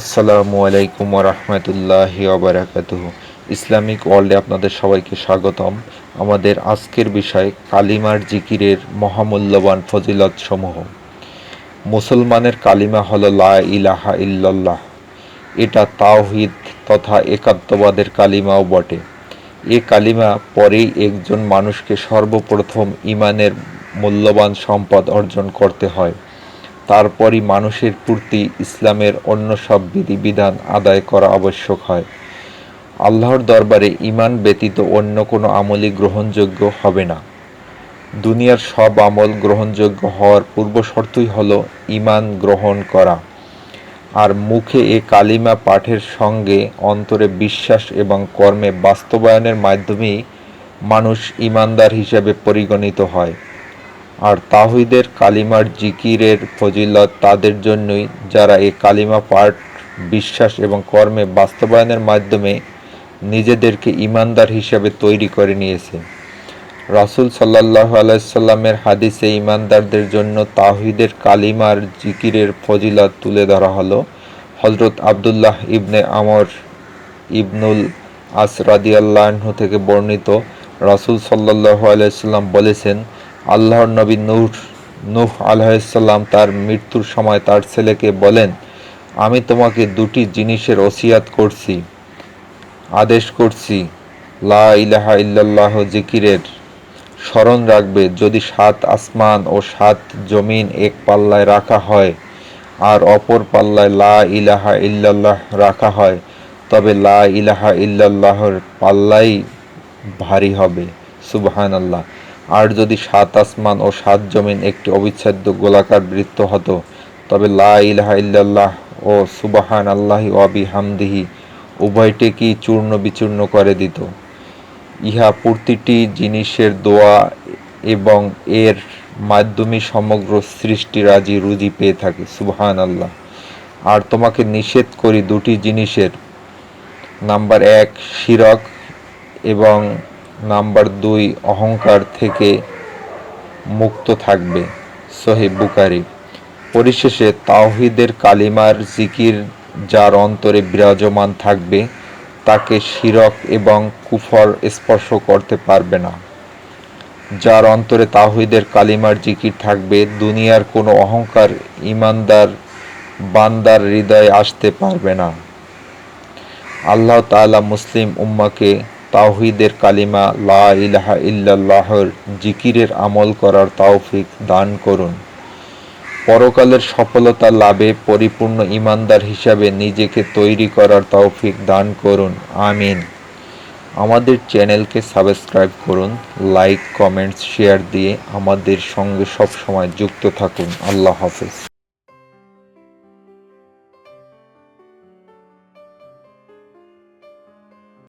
আসসালামু আলাইকুম রহমতুল্লাহি ওবরাকাত ইসলামিক ওয়ার্ল্ডে আপনাদের সবাইকে স্বাগতম। আমাদের আজকের বিষয় কালিমার জিকিরের মহামূল্যবান ফজিলত সমূহ মুসলমানের কালিমা হল লা ইলাহা ইল্লাল্লাহ। এটা তাওহিদ তথা একাত্মবাদের কালিমাও বটে। এ কালিমা পরেই একজন মানুষকে সর্বপ্রথম ইমানের মূল্যবান সম্পদ অর্জন করতে হয়। তারপরই মানুষের প্রতি ইসলামের অন্য সব বিধিবিধান আদায় করা আবশ্যক হয়। আল্লাহর দরবারে ইমান ব্যতীত অন্য কোনো আমলই গ্রহণযোগ্য হবে না। দুনিয়ার সব আমল গ্রহণযোগ্য হওয়ার পূর্ব শর্তই হল ইমান গ্রহণ করা। আর মুখে এ কালিমা পাঠের সঙ্গে অন্তরে বিশ্বাস এবং কর্মে বাস্তবায়নের মাধ্যমেই মানুষ ইমানদার হিসেবে পরিগণিত হয়। আর তাহিদের কালিমার জিকিরের ফজিলত তাদের জন্যই, যারা এই কালিমা পাঠ, বিশ্বাস এবং কর্মে বাস্তবায়নের মাধ্যমে নিজেদেরকে ইমানদার হিসাবে তৈরি করে নিয়েছে। রাসুল সাল্লাহ আলাইসাল্লামের হাদিসে ইমানদারদের জন্য তাহিদের কালিমার জিকিরের ফজিলত তুলে ধরা হলো। হজরত আবদুল্লাহ ইবনে আমর ইবনুল আসরাদিয়াল্লাহ থেকে বর্ণিত রাসুল সাল্লাহ আলাইসাল্লাম বলেছেন আল্লাহর নবী নূর, নূহ আলাহিসাল্লাম তার মৃত্যুর সময় তার ছেলেকে বলেন, আমি তোমাকে দুটি জিনিসের ওসিয়াত করছি। আদেশ করছি, লা ইলাহা ইল্লাল্লাহ জিকিরের। স্মরণ রাখবে, যদি সাত আসমান ও সাত জমিন এক পাল্লায় রাখা হয় আর অপর পাল্লায় লা ইলাহা ইল্লাল্লাহ রাখা হয়, তবে লা ইলাহা ইল্লাল্লাহর পাল্লাই ভারী হবে। সুবহান আল্লাহ আর যদি সাত আসমান ও সাত জমিন একটি অবিচ্ছেদ্য গোলাকার বৃত্ত হতো, তবে লা ইল্লাল্লাহ ও সুবাহান আল্লাহি ওয়াবি হামদিহি উভয়টিকেই চূর্ণ বিচূর্ণ করে দিত। ইহা প্রতিটি জিনিসের দোয়া এবং এর মাধ্যমে সমগ্র সৃষ্টি রাজি রুজি পেয়ে থাকে সুবহান আল্লাহ আর তোমাকে নিষেধ করি দুটি জিনিসের। নাম্বার এক, শিরক এবং নাম্বার দুই, অহংকার থেকে মুক্ত থাকবে, সহি বুকারি পরিশেষে, তাওহিদের কালিমার জিকির যার অন্তরে বিরাজমান থাকবে, তাকে শিরক এবং কুফর স্পর্শ করতে পারবে না। যার অন্তরে তাহিদের কালিমার জিকির থাকবে, দুনিয়ার কোনো অহংকার ইমানদার বান্দার হৃদয়ে আসতে পারবে না। আল্লাহ তালা মুসলিম উম্মাকে তাওহিদের কালিমা লা ইলাহা ইল্লাল্লাহর জিকিরের আমল করার তাওফিক দান করুন। পরকালের সফলতা লাভে পরিপূর্ণ ইমানদার হিসাবে নিজেকে তৈরি করার তৌফিক দান করুন। আমিন। আমাদের চ্যানেলকে সাবস্ক্রাইব করুন, লাইক, কমেন্টস, শেয়ার দিয়ে আমাদের সঙ্গে সবসময় যুক্ত থাকুন। আল্লাহ হাফেজ।